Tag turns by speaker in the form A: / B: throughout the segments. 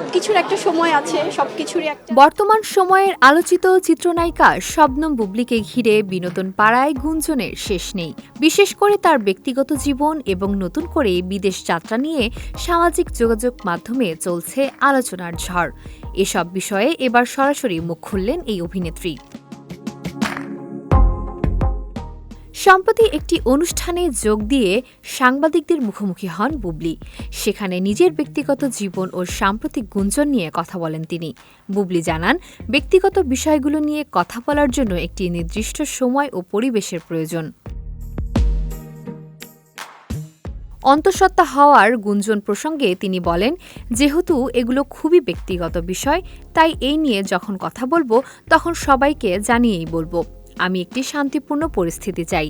A: সবকিছুর একটা সময় আছে, সবকিছুরই একটা
B: বর্তমান সময়ের আলোচিত চিত্রনায়িকা শবনম বুবলিকে ঘিরে বিনোদন পাড়ায় গুঞ্জনের শেষ নেই। বিশেষ করে তার ব্যক্তিগত জীবন এবং নতুন করে বিদেশ যাত্রা নিয়ে সামাজিক যোগাযোগ মাধ্যমে চলছে আলোচনার ঝড়। এসব বিষয়ে এবার সরাসরি মুখ খুললেন এই অভিনেত্রী। সম্প্রতি একটি অনুষ্ঠানে যোগ দিয়ে সাংবাদিকদের মুখোমুখি হন বুবলি। সেখানে নিজের ব্যক্তিগত জীবন ও সাম্প্রতিক গুঞ্জন নিয়ে কথা বলেন তিনি। বুবলি জানান, ব্যক্তিগত বিষয়গুলো নিয়ে কথা বলার জন্য একটি নির্দিষ্ট সময় ও পরিবেশের প্রয়োজন। অন্তঃসত্ত্বা হওয়ার গুঞ্জন প্রসঙ্গে তিনি বলেন, যেহেতু এগুলো খুবই ব্যক্তিগত বিষয়, তাই এই নিয়ে যখন কথা বলব, তখন সবাইকে জানিয়েই বলব। আমি একটি শান্তিপূর্ণ পরিস্থিতি চাই।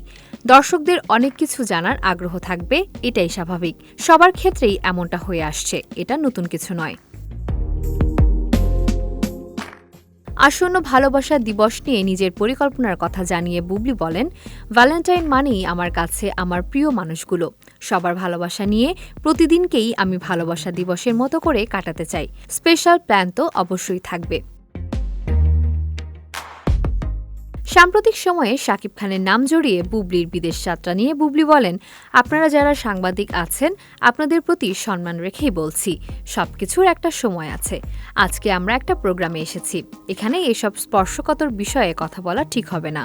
B: দর্শকদের অনেক কিছু জানার আগ্রহ থাকবে, এটাই স্বাভাবিক। সবার ক্ষেত্রেই এমনটা হয়ে আসছে, এটা নতুন কিছু নয়। আসন্ন ভালোবাসা দিবস নিয়ে নিজের পরিকল্পনার কথা জানিয়ে বুবলি বলেন ভ্যালেন্টাইন মানেই আমার কাছে আমার প্রিয় মানুষগুলো। সবার ভালোবাসা নিয়ে প্রতিদিনকেই আমি ভালোবাসা দিবসের মতো করে কাটাতে চাই। স্পেশাল প্ল্যান তো অবশ্যই থাকবে। সাম্প্রতিক সময়ে শাকিব খানের নাম জড়িয়ে বুবলির বিদেশ যাত্রা নিয়ে বুবলি বলেন, আপনারা যারা সাংবাদিক আছেন, আপনাদের প্রতি সম্মান রেখেই বলছি সব কিছুর একটা সময় আছে। আজকে আমরা একটা প্রোগ্রামে এসেছি। এখানে এসব স্পর্শকাতর বিষয়ে কথা বলা ঠিক হবে না।